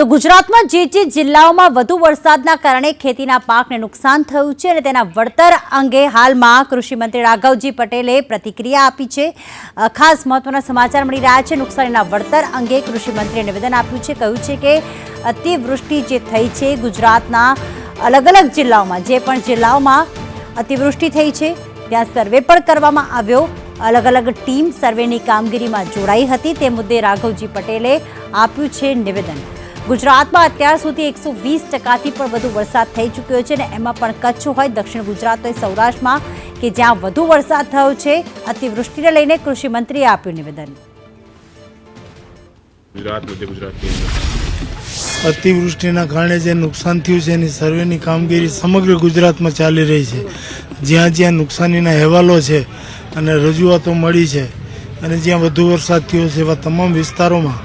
તો ગુજરાતમાં જે જે જિલ્લાઓમાં વધુ વરસાદના કારણે ખેતીના પાકને નુકસાન થયું છે અને તેના વળતર અંગે હાલમાં કૃષિમંત્રી રાઘવજી પટેલે પ્રતિક્રિયા આપી છે. ખાસ મહત્વના સમાચાર મળી રહ્યા છે. નુકસાનીના વળતર અંગે કૃષિમંત્રીએ નિવેદન આપ્યું છે. કહ્યું છે કે અતિવૃષ્ટિ જે થઈ છે ગુજરાતના અલગ અલગ જિલ્લાઓમાં, જે પણ જિલ્લાઓમાં અતિવૃષ્ટિ થઈ છે, ત્યાં સર્વે પણ કરવામાં આવ્યો. અલગ અલગ ટીમ સર્વેની કામગીરીમાં જોડાઈ હતી. તે મુદ્દે રાઘવજી પટેલે આપ્યું છે નિવેદન. ગુજરાતમાં અત્યાર સુધી એકસો વીસ ટકાથી પણ વધુ વરસાદ થઈ ચૂક્યો છે અને એમાં પણ કચ્છ હોય દક્ષિણ ગુજરાત હોય સૌરાષ્ટ્રમાં કે જ્યાં વધુ વરસાદ થયો છે અતિવૃષ્ટિને લઈને કૃષિમંત્રીએ આપ્યું નિવેદન. ગુજરાત મધ્ય અતિવૃષ્ટિના કારણે જે નુકસાન થયું છે એની સર્વેની કામગીરી સમગ્ર ગુજરાતમાં ચાલી રહી છે. જ્યાં જ્યાં નુકસાનીના અહેવાલો છે અને રજૂઆતો મળી છે અને જ્યાં વધુ વરસાદ થયો છે એવા તમામ વિસ્તારોમાં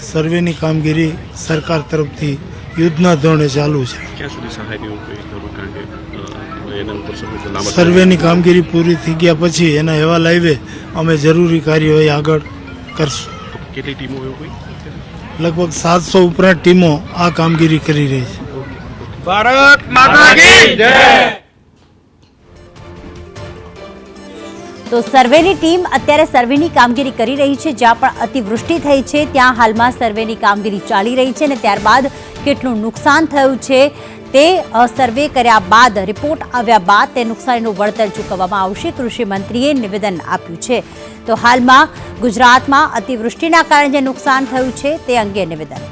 સર્વેની કામગીરી સરકાર તરફથી યુદ્ધના ધોરણે ચાલુ છે. સર્વેની કામગીરી પૂરી થઈ ગયા પછી એના અહેવાલ આવે અમે જરૂરી કાર્યવાહી આગળ કરશું. કેટલી ટીમો લગભગ સાતસો ઉપરાંત ટીમો આ કામગીરી કરી રહી છે. ભારત માતા કી જય! તો સર્વેની ટીમ અત્યારે સર્વેની કામગીરી કરી રહી છે, જ્યાં પણ અતિવૃષ્ટિ થઈ છે, ત્યાં હાલમાં સર્વેની કામગીરી ચાલી રહી છે અને ત્યારબાદ કેટલું નુકસાન થયું છે તે સર્વે કર્યા બાદ, રિપોર્ટ આવ્યા બાદ તે નુકસાનીનું વળતર ચૂકવવામાં આવશે, કૃષિ મંત્રીએ નિવેદન આપ્યું છે. તો હાલમાં ગુજરાતમાં અતિવૃષ્ટિના કારણે જે નુકસાન થયું છે તે અંગે નિવેદન.